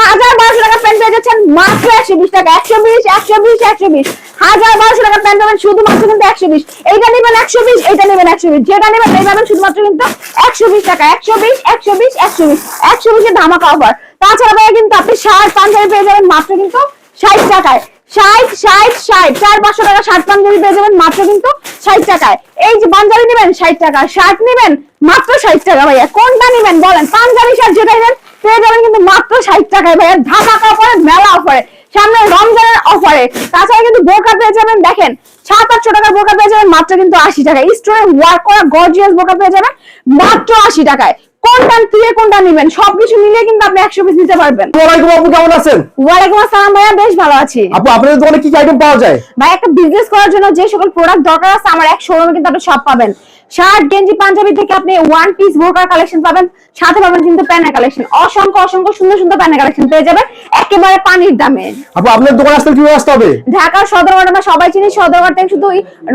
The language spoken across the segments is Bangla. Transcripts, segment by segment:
হাজার বারোশো টাকা প্যান্ট পেয়ে যাচ্ছেন মাত্র একশো বিশ টাকা। একশো বিশ একশো বিশ একশো বিশ। হাজার বারোশো টাকা প্যান্ট পাবেন শুধুমাত্র কিন্তু একশো বিশ। এইটা নেবেন একশো বিশ, এইটা নেবেন একশো বিশ। যেটা নেবেন এই পাবেন শুধুমাত্র কিন্তু একশো বিশ টাকা। একশো বিশ একশো বিশ একশো বিশ। একশো বিশের ধামাকা অফার তাছাড়া ভাইয়া কিন্তু আপনি শার্ট পাঞ্জাবি পেয়ে যাবেন মাত্র কিন্তু ষাট টাকায়। ষাট ষাট ষাট। চার পাঁচশো টাকা শার্ট পাঞ্জাবি পেয়ে যাবেন মাত্র কিন্তু ষাট টাকায়। এই যে পাঞ্জাবি নেবেন ষাট টাকা শার্ট নেবেন মাত্র ষাট টাকা ভাইয়া। কোনটা নেবেন বলেন? পাঞ্জাবি, শার্ট যেটা নেবেন পেয়ে যাবেন কিন্তু মাত্র ষাট টাকায় ভাইয়া ধামাকা অফারে মেলা অফারে সামনে রমজানের অফারে তাছাড়া কিন্তু বোরকা পেয়ে যাবেন দেখেন সাত আটশো টাকার বোরকা পেয়ে যাবেন মাত্র কিন্তু আশি টাকা স্টোরে ওয়ার্ক করা গর্জিয়াস বোরকা পেয়ে যাবেন মাত্র আশি টাকায়। কোনটা দিয়ে কোনটা নেবেন? সবকিছু মিলিয়ে কিন্তু আপনি একশো পিস নিতে পারবেন। ওয়ালাইকুম আপু কেমন আছেন? ওয়ালাইকুম আসসালাম ভাইয়া বেশ ভালো আছি। আপু আপনাদের দোকানে কি কি আইটেম পাওয়া যায়? ভাই একটা বিজনেস করার জন্য যে সকল প্রোডাক্ট দরকার আছে আমার এক শোরুমে কিন্তু আপনি সব পাবেন। শার্ট গেঞ্জি পাঞ্জাবি থেকে আপনি ওয়ান পিস বোরকার কালেকশন পাবেন। সাথে পাবেন কিন্তু প্যানের কালেকশন অসংখ্য অসংখ্য সুন্দর সুন্দর প্যানের কালেকশন পেয়ে যাবেন। একেবারে পানির দামে। আপু আপনাদের দোকানে আসতে কীভাবে আসতে হবে? ঢাকার সদরঘাট আমরা সবাই চিনি সদরঘাট থেকে শুধু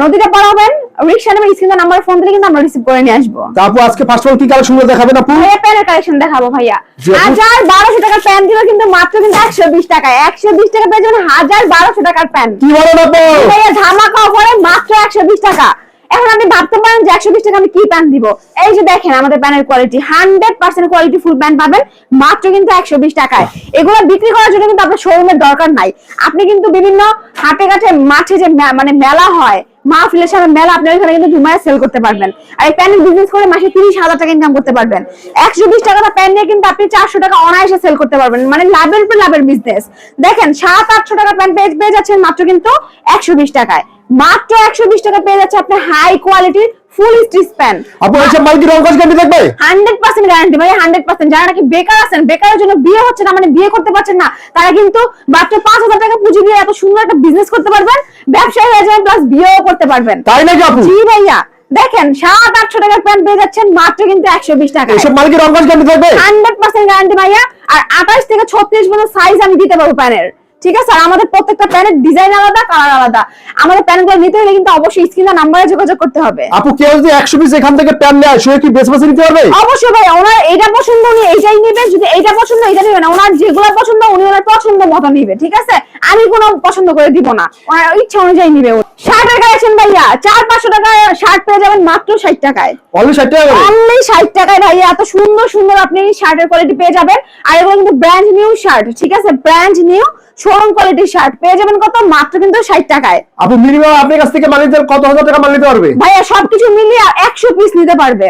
নদীটা পার হবেন। রিক্সা নেবে স্ক্রিন নাম্বার ফোন দিলে কিন্তু আমরা রিসিভ করে নিয়ে আসব। তা আপু আজকে ফার্স্ট অল কি কালেকশন দেখাবেন আপু? ভাইয়া প্যানের কালেকশন দেখাবো ভাইয়া। হাজার বারোশো টাকার প্যান্ট দিল কিন্তু মাত্র কিন্তু একশো বিশ টাকায়। একশো বিশ টাকা পেয়ে যাবেন হাজার বারোশো টাকার প্যান কি বলেন আপু? ভাইয়া ধামাকা অফারে মাত্র একশো বিশ টাকা। এখন আপনি ভাবতে পারেন যে একশো বিশ টাকা আমি কি প্যান্ট দিব? এই যে দেখেন আমাদের প্যানের quality hundred percent quality full pant পাবেন, মাত্র কিন্তু একশো বিশ টাকায়। এগুলো বিক্রি করার জন্য কিন্তু আপনার শোরুমের দরকার নাই। আপনি কিন্তু বিভিন্ন হাটে ঘাটে, মাঠে যে মানে মেলা হয় মাহফিলের সামনে মেলা, আপনার এখানে কিন্তু ঘুমায় সেল করতে পারবেন। আর এই প্যান্টের বিজনেস করে মাসে তিরিশ হাজার টাকা ইনকাম করতে পারবেন। একশো বিশ টাকা প্যান্ট নিয়ে কিন্তু আপনি চারশো টাকা অনায়াসে সেল করতে পারবেন। মানে লাভের উপর লাভের বিজনেস দেখেন সাত আটশো টাকা প্যান্ট পেয়ে পেয়ে যাচ্ছেন মাত্র কিন্তু একশো বিশ টাকায়। মাত্র একশো বিশ টাকা পেয়ে যাচ্ছে আপনার হাই কোয়ালিটির ফুল স্টিচ প্যান্ট আপু এইসব মাল কি রং কাজ গ্যারান্টি থাকবে? হান্ড্রেড পার্সেন্ট গ্যারান্টি ভাই হান্ড্রেড পার্সেন্ট। যারা নাকি বেকার আছেন বেকারের জন্য বিয়ে হচ্ছে না মানে বিয়ে করতে পারছেন না তারা কিন্তু মাত্র পাঁচ হাজার টাকা পুঁজি দিয়ে এত সুন্দর একটা বিজনেস করতে পারবেন ব্যবসায়ী হয়ে যাবেন প্লাস বিয়েও করতে পারবেন। তাই নাকি আপু? জি ভাইয়া দেখেন সাত আটশো টাকার প্যান্ট পেয়ে যাচ্ছেন মাত্র কিন্তু একশো বিশ টাকা এইসব মাল কি রং কাজ গ্যারান্টি থাকবে? হান্ড্রেড পার্সেন্ট গ্যারান্টি ভাইয়া আর আঠাশ থেকে ছত্রিশ পর্যন্ত সাইজ আমি দিতে পারব প্যানের ঠিক আছে? আর আমাদের প্রত্যেকটা প্যানের ডিজাইন আলাদা কালার আলাদা। আমাদের প্যানগুলো নিতে হলে কিন্তু অবশ্যই স্ক্রিনে নাম্বারে যোগাযোগ করতে হবে। আপু কেউ যদি একশো পিস এখান থেকে প্যান নেয় সে কি বেছে বেছে নিতে পারবে? অবশ্যই ভাই ওনার এইটা পছন্দ উনি এইটাই নেবেন যদি এইটা পছন্দ এইটা নেবেন ওনার যেগুলো পছন্দ উনি ওনার পছন্দ মতো নিবে ঠিক আছে? আমি কোনো পছন্দ করে দিব না। ওনার ইচ্ছা অনুযায়ী নিবে শার্টের কালেকশন ভাইয়া চার পাঁচশো টাকায় শার্ট পেয়ে যাবেন মাত্র ষাট টাকায়। অনলি ষাট টাকা অনলি ষাট টাকায় ভাইয়া এত সুন্দর সুন্দর আপনি শার্টের কোয়ালিটি পেয়ে যাবেন। আর এগুলো কিন্তু ব্র্যান্ড নিউ শার্ট ঠিক আছে? ব্র্যান্ড নিউ শোরুম কোয়ালিটির শার্ট পেয়ে যাবেন কত? মাত্র কিন্তু ষাট টাকায়। আপনি মিনিমাম আপনার কাছ থেকে মাল নিতে কত হাজার টাকা মাল নিতে পারবে? ভাইয়া সবকিছু মিলিয়ে একশো পিস নিতে পারবে।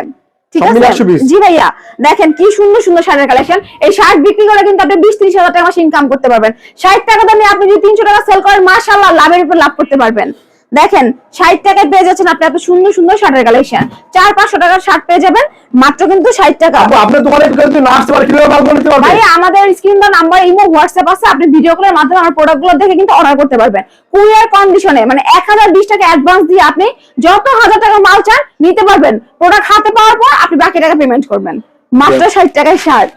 ঠিক আছে? 100? জি ভাইয়া দেখেন কি সুন্দর সুন্দর শার্টের কালেকশন এই শার্ট বিক্রি করে কিন্তু আপনি বিশ ত্রিশ হাজার টাকা মাসে ইনকাম করতে পারবেন। ষাট টাকা দামে আপনি যদি তিনশো টাকা সেল করেন মাসাল্লাহ লাভের উপর লাভ করতে পারবেন। দেখেন ষাট টাকায় পেয়ে যাচ্ছেন আপনি এত সুন্দর সুন্দর শার্টের কালেকশন। চার পাঁচশো টাকার শার্ট পেয়ে যাবেন মাত্র কিন্তু ষাট টাকা। ভাই আমাদের স্ক্রিন বা নাম্বার ইমো হোয়াটসঅ্যাপ আছে আপনি ভিডিও কলের মাধ্যমে আমার প্রোডাক্টগুলো দেখে কিন্তু অর্ডার করতে পারবেন। কুরিয়ার কন্ডিশনে মানে এক হাজার বিশ টাকা অ্যাডভান্স দিয়ে আপনি যত হাজার টাকা মাল চান নিতে পারবেন। প্রোডাক্ট হাতে পাওয়ার পর আপনি বাকি টাকা পেমেন্ট করবেন। মাত্র ষাট টাকায় শার্ট।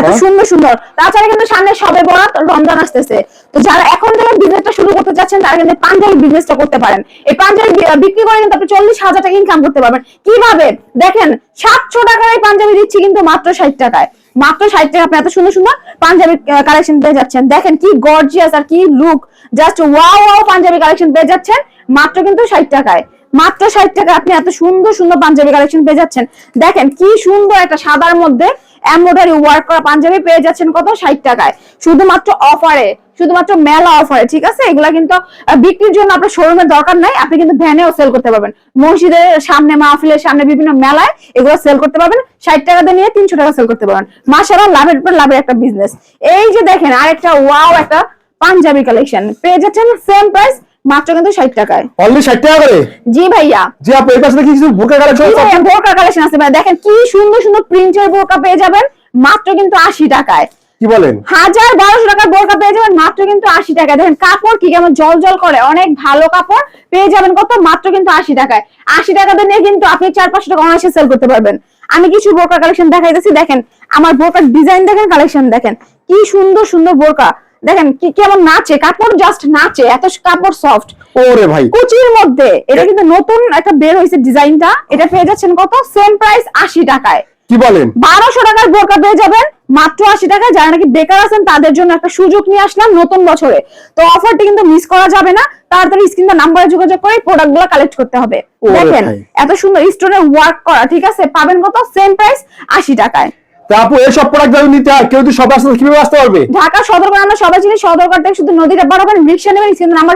এত সুন্দর সুন্দর। তাছাড়া কিন্তু সামনে সবে বরাত রমজান আসতেছে। তো যারা এখন থেকে বিজনেসটা শুরু করতে যাচ্ছেন তারা কিন্তু পাঞ্জাবি বিজনেসটা করতে পারেন। এই পাঞ্জাবি বিক্রি করে কিন্তু আপনি চল্লিশ হাজার টাকা ইনকাম করতে পারবেন। কীভাবে? দেখেন সাতশো টাকার এই পাঞ্জাবি দিচ্ছি কিন্তু মাত্র ষাট টাকায়। মাত্র ষাট টাকা আপনি এত সুন্দর সুন্দর পাঞ্জাবি কালেকশন পেয়ে যাচ্ছেন। দেখেন কি গর্জিয়াস আর কি look just wow wow Punjabi collection পেয়ে যাচ্ছেন মাত্র কিন্তু ষাট টাকায়। মাত্র ষাট টাকা আপনি এত সুন্দর সুন্দর পাঞ্জাবি কালেকশন পেয়ে যাচ্ছেন। দেখেন কি সুন্দর একটা সাদার মধ্যে এমব্রয়ডারি ওয়ার্ক করা পাঞ্জাবি পেয়ে যাচ্ছেন কত? ষাট টাকায়। শুধুমাত্র অফারে শুধুমাত্র মেলা অফারে ঠিক আছে? এগুলা কিন্তু বিক্রির জন্য আপনার শোরুমের দরকার নাই। আপনি কিন্তু ভ্যানেও সেল করতে পারবেন। মসজিদের সামনে, মাহফিলের সামনে, বিভিন্ন মেলায় এগুলো সেল করতে পারবেন। ষাট টাকা দিয়ে নিয়ে তিনশো টাকা সেল করতে পারবেন। মাসারা লাভের উপর লাভের একটা বিজনেস এই যে দেখেন, আরেকটা ওয়াও একটা পাঞ্জাবি কালেকশন পেয়ে যাচ্ছেন সেম প্রাইস মাত্র কিন্তু ষাট টাকায়। অনলি ষাট টাকা করে? জি ভাইয়া। জি আপু এই পাশে দেখি কিছু বোরকা কালেকশন ভাইয়া বোরকা কালেকশন আছে ভাইয়া। দেখেন কি সুন্দর সুন্দর প্রিন্টের বোরকা পেয়ে যাবেন মাত্র কিন্তু আশি টাকায়। কি বলেন? হাজার বারোশো টাকার বোরকা পেয়ে যাবেন মাত্র কিন্তু আশি টাকা দেখেন কাপড় কি কেমন জল জল করে অনেক ভালো কাপড়। পেয়ে যাবেন কত? মাত্র কিন্তু আশি টাকায়। আশি টাকাতে নিয়ে কিন্তু আপনি চার পাঁচশো টাকা অনায়াসে সেল করতে পারবেন। আমি কিছু বোরকা কালেকশন দেখাইতেছি দেখেন আমার বোরকার ডিজাইন দেখেন কালেকশন দেখেন। কি সুন্দর সুন্দর বোরকা। দেখেন কি কেমন নাচে কাপড় জাস্ট নাচে এত কাপড় সফট ওরে ভাই। কুচির মধ্যে এটা কিন্তু নতুন একটা বের হয়েছে ডিজাইনটা এটা পেয়ে যাচ্ছেন কত? সেম প্রাইস আশি টাকায়। কি বলেন? বারোশো টাকার বোরকা পেয়ে যাবেন মাত্র আশি টাকায়। যারা নাকি বেকার আছেন তাদের জন্য একটা সুযোগ নিয়ে আসলাম নতুন বছরে। তো অফারটি কিন্তু মিস করা যাবে না তাড়াতাড়ি স্ক্রিন নাম্বারে যোগাযোগ করে প্রোডাক্টগুলো কালেক্ট করতে হবে। দেখেন এত সুন্দর স্টোনে ওয়ার্ক করা ঠিক আছে? পাবেন কত? সেম প্রাইস আশি টাকায়। তা আপু এইসব প্রোডাক্ট যদি নিতে হয় কেউ যদি সব আসতে কীভাবে আসতে পারবে? ঢাকা সদরঘাট আমরা সবাই চিনি সদরঘাট থেকে শুধু নদীটা বারোবার রিক্সা নেবেন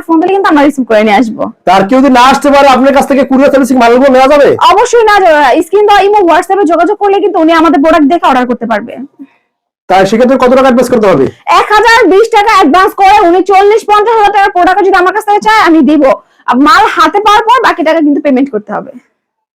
ফোন কিন্তু আমরা রিসিভ করে নিয়ে আসব। তার কেউ যদি না আসতে পারে আপনার কাছ থেকে কুরিয়ার সার্ভিসিং মালগুলো নেওয়া যাবে? অবশ্যই না স্ক্রিন ইমো হোয়াটসঅ্যাপে যোগাযোগ করলে কিন্তু উনি আমাদের প্রোডাক্ট দেখে অর্ডার করতে পারবে। তাই সেক্ষেত্রে কত টাকা অ্যাডভান্স করতে হবে? এক হাজার বিশ টাকা অ্যাডভান্স করে উনি চল্লিশ পঞ্চাশ হাজার টাকার প্রোডাক্ট যদি আমার কাছ থেকে চায় আমি দিব। মাল হাতে পাওয়ার পর বাকি টাকা কিন্তু পেমেন্ট করতে হবে।